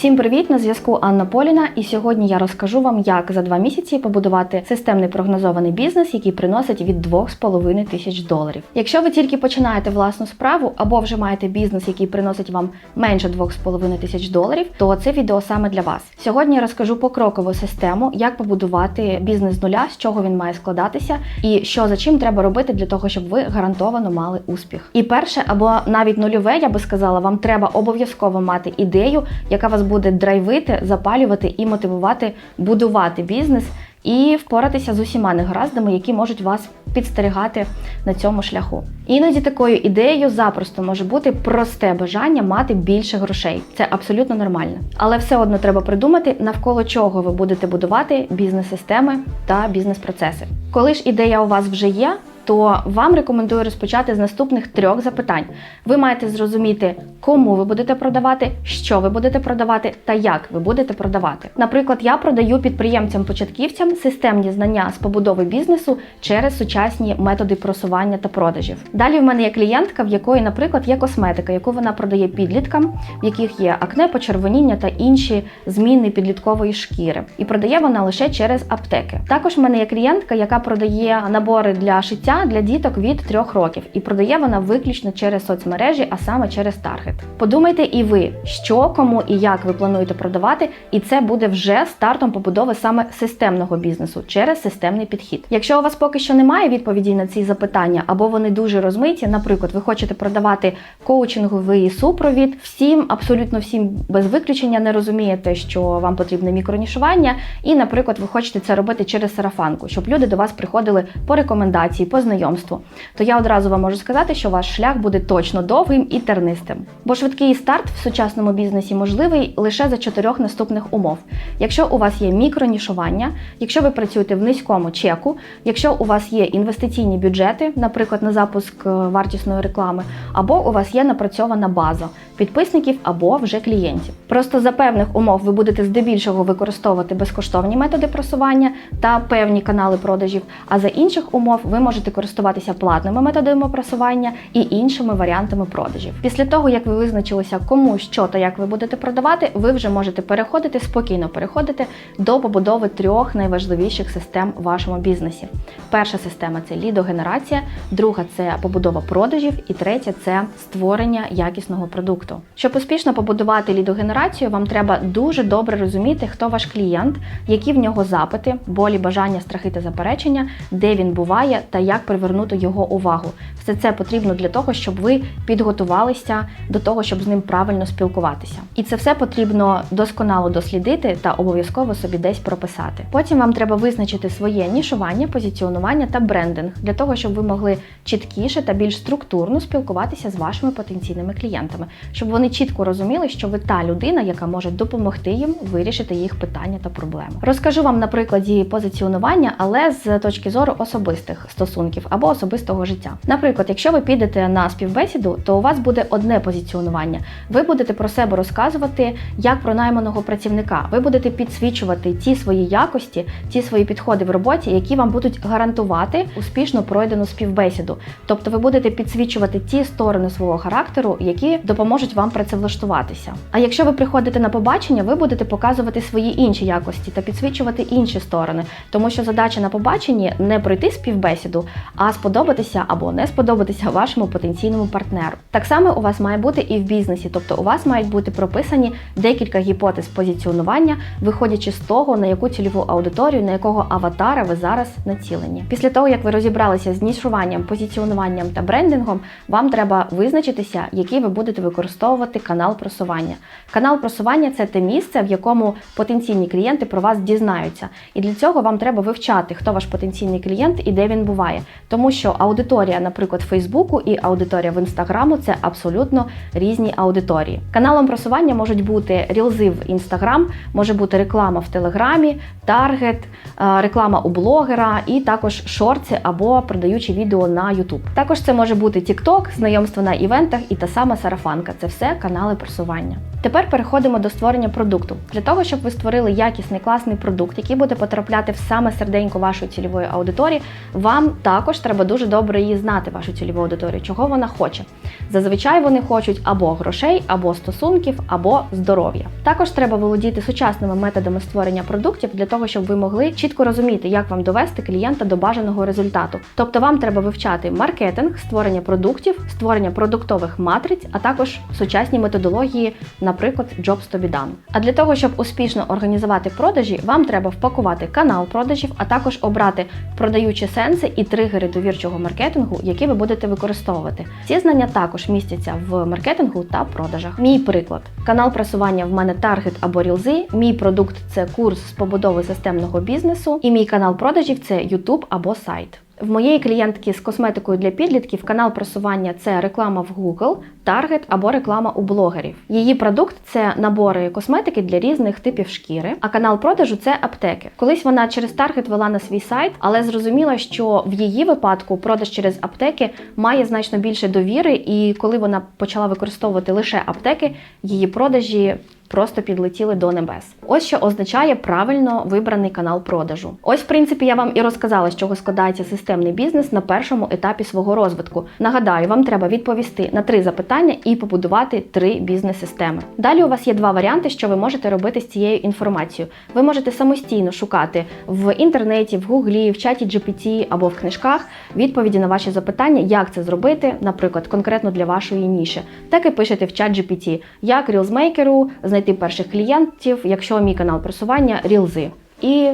Всім привіт! На зв'язку Анна Поліна, і сьогодні я розкажу вам, як за два місяці побудувати системний прогнозований бізнес, який приносить від 2,5 тисяч доларів. Якщо ви тільки починаєте власну справу або вже маєте бізнес, який приносить вам менше 2,5 тисяч доларів, то це відео саме для вас. Сьогодні я розкажу покрокову систему, як побудувати бізнес з нуля, з чого він має складатися, і що за чим треба робити для того, щоб ви гарантовано мали успіх. І перше, або навіть нульове, я би сказала, вам треба обов'язково мати ідею, яка вас буде драйвити, запалювати і мотивувати будувати бізнес і впоратися з усіма негараздами, які можуть вас підстерігати на цьому шляху. Іноді такою ідеєю запросто може бути просте бажання мати більше грошей. Це абсолютно нормально. Але все одно треба придумати, навколо чого ви будете будувати бізнес-системи та бізнес-процеси. Коли ж ідея у вас вже є, то вам рекомендую розпочати з наступних трьох запитань. Ви маєте зрозуміти, кому ви будете продавати, що ви будете продавати та як ви будете продавати. Наприклад, я продаю підприємцям-початківцям системні знання з побудови бізнесу через сучасні методи просування та продажів. Далі в мене є клієнтка, в якої, наприклад, є косметика, яку вона продає підліткам, в яких є акне, почервоніння та інші зміни підліткової шкіри. І продає вона лише через аптеки. Також в мене є клієнтка, яка продає набори для шиття для діток від 3 років, і продає вона виключно через соцмережі, а саме через таргет. Подумайте і ви, що, кому і як ви плануєте продавати, і це буде вже стартом побудови саме системного бізнесу через системний підхід. Якщо у вас поки що немає відповіді на ці запитання, або вони дуже розмиті, наприклад, ви хочете продавати коучинговий супровід, всім, абсолютно всім без виключення не розумієте, що вам потрібне мікронішування, і, наприклад, ви хочете це робити через сарафанку, щоб люди до вас приходили по рекомендації, по знайомству, то я одразу вам можу сказати, що ваш шлях буде точно довгим і тернистим. Бо швидкий старт в сучасному бізнесі можливий лише за чотирьох наступних умов. Якщо у вас є мікронішування, якщо ви працюєте в низькому чеку, якщо у вас є інвестиційні бюджети, наприклад, на запуск е, вартісної реклами, або у вас є напрацьована база підписників або вже клієнтів. Просто за певних умов ви будете здебільшого використовувати безкоштовні методи просування та певні канали продажів, а за інших умов ви можете користуватися платними методами просування і іншими варіантами продажів. Після того, як ви визначилися, кому що та як ви будете продавати, ви вже можете переходити спокійно переходити до побудови трьох найважливіших систем в вашому бізнесі. Перша система це лідогенерація, друга це побудова продажів, і третя це створення якісного продукту. Щоб успішно побудувати лідогенерацію, вам треба дуже добре розуміти, хто ваш клієнт, які в нього запити, болі, бажання, страхи та заперечення, де він буває та як привернути його увагу. Все це потрібно для того, щоб ви підготувалися до того, щоб з ним правильно спілкуватися. І це все потрібно досконало дослідити та обов'язково собі десь прописати. Потім вам треба визначити своє нішування, позиціонування та брендинг для того, щоб ви могли чіткіше та більш структурно спілкуватися з вашими потенційними клієнтами, щоб вони чітко розуміли, що ви та людина, яка може допомогти їм вирішити їх питання та проблеми. Розкажу вам на прикладі позиціонування, але з точки зору особистих стосунків або особистого життя. Наприклад, якщо ви підете на співбесіду, то у вас буде одне позиціонування. Ви будете про себе розказувати як про найманого працівника. Ви будете підсвічувати ті свої якості, ті свої підходи в роботі, які вам будуть гарантувати успішно пройдену співбесіду. Тобто ви будете підсвічувати ті сторони свого характеру, які допоможуть вам працевлаштуватися. А якщо ви приходите на побачення, ви будете показувати свої інші якості та підсвічувати інші сторони, тому що задача на побаченні не пройти співбесіду, а сподобатися або не сподобатися вашому потенційному партнеру. Так само у вас має бути і в бізнесі, тобто у вас мають бути прописані декілька гіпотез позиціонування, виходячи з того, на яку цільову аудиторію, на якого аватара ви зараз націлені. Після того, як ви розібралися з нішуванням, позиціонуванням та брендингом, вам треба визначитися, який ви будете використовувати канал просування. Канал просування це те місце, в якому потенційні клієнти про вас дізнаються. І для цього вам треба вивчати, хто ваш потенційний клієнт і де він буває. Тому що аудиторія, наприклад, Фейсбуку і аудиторія в інстаграму це абсолютно різні аудиторії. Каналом просування можуть бути рілзи в інстаграм, може бути реклама в Телеграмі, таргет, е, реклама у блогера і також шорти або продаючі відео на YouTube. Також це може бути TikTok, знайомство на івентах і та сама сарафанка. Це все канали просування. Тепер переходимо до створення продукту. Для того, щоб ви створили якісний класний продукт, який буде потрапляти в саме серденько вашої цільової аудиторії, вам також Також треба дуже добре її знати, вашу цільову аудиторію, чого вона хоче. Зазвичай вони хочуть або грошей, або стосунків, або здоров'я. Також треба володіти сучасними методами створення продуктів для того, щоб ви могли чітко розуміти, як вам довести клієнта до бажаного результату. Тобто вам треба вивчати маркетинг, створення продуктів, створення продуктових матриць, а також сучасні методології, наприклад, Jobs to be done. А для того, щоб успішно організувати продажі, вам треба впакувати канал продажів, а також обрати продаючі сенси і тригери довірчого маркетингу, які ви будете використовувати. Ці знання також містяться в маркетингу та продажах. Мій приклад: канал просування в мене таргет або рілзи. Мій продукт це курс з побудови системного бізнесу, і мій канал продажів це YouTube або сайт. В моєї клієнтки з косметикою для підлітків канал просування це реклама в Google, таргет або реклама у блогерів. Її продукт це набори косметики для різних типів шкіри, а канал продажу це аптеки. Колись вона через таргет вела на свій сайт, але зрозуміла, що в її випадку продаж через аптеки має значно більше довіри, і коли вона почала використовувати лише аптеки, її продажі. Просто підлетіли до небес. Ось що означає правильно вибраний канал продажу. Ось, в принципі, я вам і розказала, з чого складається системний бізнес на першому етапі свого розвитку. Нагадаю, вам треба відповісти на три запитання і побудувати три бізнес-системи. Далі у вас є два варіанти, що ви можете робити з цією інформацією. Ви можете самостійно шукати в інтернеті, в гуглі, в чаті GPT або в книжках відповіді на ваші запитання, як це зробити, наприклад, конкретно для вашої ніші. Так і пишете в чат GPT, як рілзмейкеру знайти перших клієнтів, якщо мій канал просування рілзи. І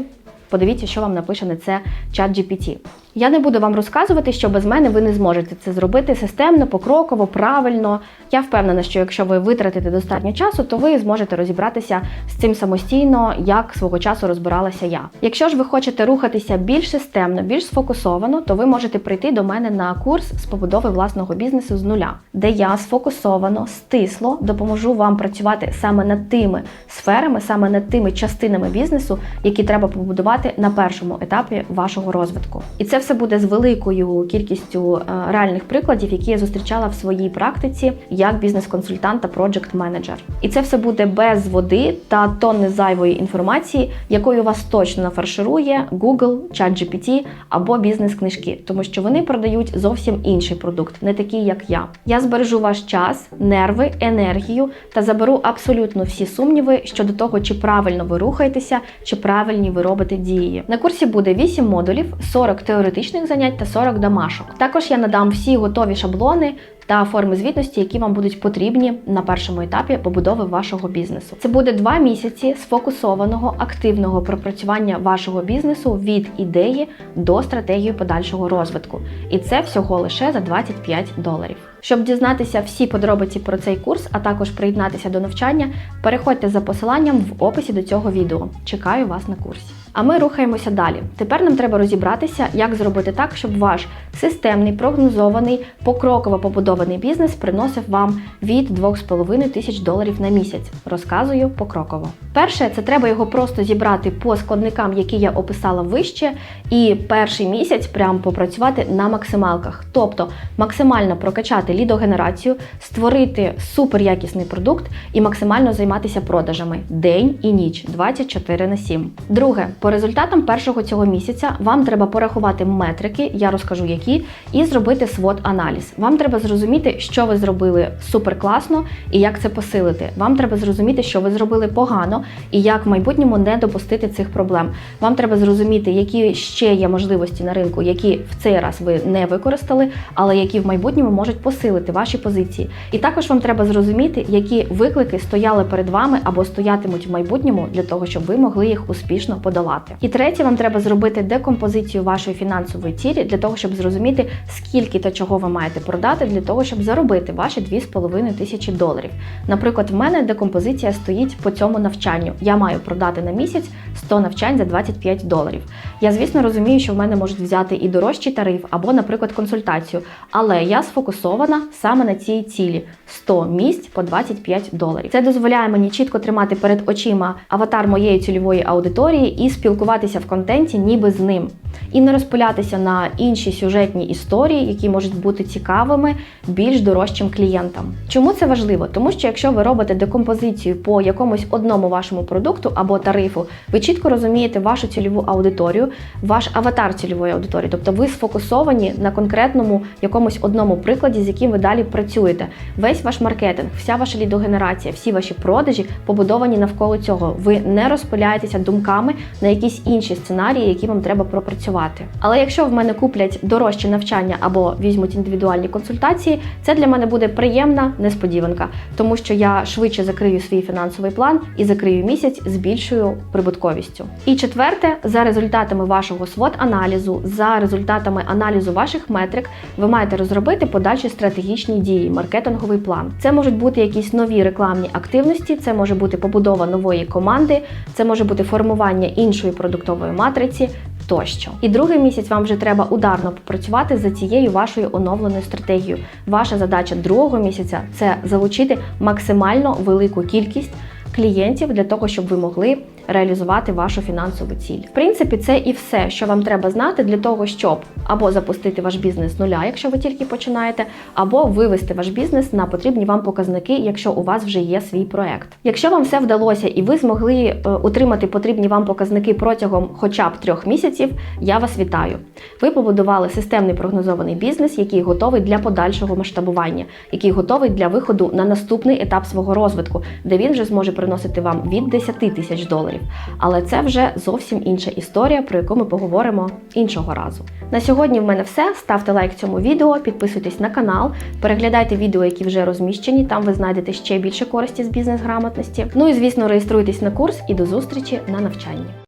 подивіться, що вам напише на це чат GPT. Я не буду вам розказувати, що без мене ви не зможете це зробити системно, покроково, правильно. Я впевнена, що якщо ви витратите достатньо часу, то ви зможете розібратися з цим самостійно, як свого часу розбиралася я. Якщо ж ви хочете рухатися більш системно, більш сфокусовано, то ви можете прийти до мене на курс з побудови власного бізнесу з нуля, де я сфокусовано, стисло допоможу вам працювати саме над тими сферами, саме над тими частинами бізнесу, які треба побудувати на першому етапі вашого розвитку. І це все буде з великою кількістю е, реальних прикладів, які я зустрічала в своїй практиці як бізнес-консультант та проджект-менеджер. І це все буде без води та тонни зайвої інформації, якою вас точно нафарширує Google, ChatGPT або бізнес-книжки, тому що вони продають зовсім інший продукт, не такий, як я. Я збережу ваш час, нерви, енергію та заберу абсолютно всі сумніви щодо того, чи правильно ви рухаєтеся, чи правильні ви робите дії. На курсі буде 8 модулів, 40 теоретичних занять та 40 домашок. Також я надам всі готові шаблони та форми звітності, які вам будуть потрібні на першому етапі побудови вашого бізнесу. Це буде два місяці сфокусованого активного пропрацювання вашого бізнесу від ідеї до стратегії подальшого розвитку. І це всього лише за 25 доларів. Щоб дізнатися всі подробиці про цей курс, а також приєднатися до навчання, переходьте за посиланням в описі до цього відео. Чекаю вас на курсі. А ми рухаємося далі. Тепер нам треба розібратися, як зробити так, щоб ваш системний, прогнозований, покроково побудований бізнес приносив вам від 2,5 тисяч доларів на місяць. Розказую покроково. Перше, це треба його просто зібрати по складникам, які я описала вище, і перший місяць прям попрацювати на максималках, тобто максимально прокачати лідогенерацію, створити суперякісний продукт і максимально займатися продажами день і ніч 24 на 7. Друге, по результатам першого цього місяця вам треба порахувати метрики, я розкажу які, і зробити swot аналіз. Вам треба зрозуміти, що ви зробили супер класно і як це посилити. Вам треба зрозуміти, що ви зробили погано і як в майбутньому не допустити цих проблем. Вам треба зрозуміти, які ще є можливості на ринку, які в цей раз ви не використали, але які в майбутньому можуть посилити ваші позиції. І також вам треба зрозуміти, які виклики стояли перед вами або стоятимуть в майбутньому для того, щоб ви могли їх успішно подолати. І третє, вам треба зробити декомпозицію вашої фінансової цілі для того, щоб зрозуміти, скільки та чого ви маєте продати для того, щоб заробити ваші 2,5 тисячі доларів. Наприклад, в мене декомпозиція стоїть по цьому навчанню. Я маю продати на місяць 100 навчань за 25 доларів. Я, звісно, розумію, що в мене можуть взяти і дорожчий тариф, або, наприклад, консультацію, але я сфокусована саме на цій цілі 100 місць по 25 доларів. Це дозволяє мені чітко тримати перед очима аватар моєї цільової аудиторії і спілкуватися в контенті ніби з ним. І не розпилятися на інші сюжетні історії, які можуть бути цікавими більш дорожчим клієнтам. Чому це важливо? Тому що якщо ви робите декомпозицію по якомусь одному вашому продукту або тарифу, ви чітко розумієте вашу цільову аудиторію, ваш аватар цільової аудиторії, тобто ви сфокусовані на конкретному якомусь одному прикладі, з яким ви далі працюєте. Весь ваш маркетинг, вся ваша лідогенерація, всі ваші продажі побудовані навколо цього. Ви не розпиляєтеся думками на якісь інші сценарії, які вам треба пропрацювати. Але якщо в мене куплять дорожче навчання або візьмуть індивідуальні консультації, це для мене буде приємна несподіванка, тому що я швидше закрию свій фінансовий план і закрию місяць з більшою прибутковістю. І четверте, за результатами вашого свод аналізу, за результатами аналізу ваших метрик, ви маєте розробити подальші стратегічні дії, маркетинговий план. Це можуть бути якісь нові рекламні активності, це може бути побудова нової команди, це може бути формування іншої продуктової матриці. Тощо, і другий місяць вам вже треба ударно попрацювати за цією вашою оновленою стратегією. Ваша задача другого місяця це залучити максимально велику кількість клієнтів для того, щоб ви могли реалізувати вашу фінансову ціль. В принципі, це і все, що вам треба знати для того, щоб або запустити ваш бізнес з нуля, якщо ви тільки починаєте, або вивести ваш бізнес на потрібні вам показники, якщо у вас вже є свій проект. Якщо вам все вдалося і ви змогли е, утримати потрібні вам показники протягом хоча б трьох місяців, я вас вітаю. Ви побудували системний прогнозований бізнес, який готовий для подальшого масштабування, який готовий для виходу на наступний етап свого розвитку, де він вже зможе приносити вам від 10 тисяч доларів. Але це вже зовсім інша історія, про яку ми поговоримо іншого разу. На сьогодні в мене все. Ставте лайк цьому відео, підписуйтесь на канал, переглядайте відео, які вже розміщені. Там ви знайдете ще більше користі з бізнес-грамотності. Ну і звісно, реєструйтесь на курс і до зустрічі на навчанні.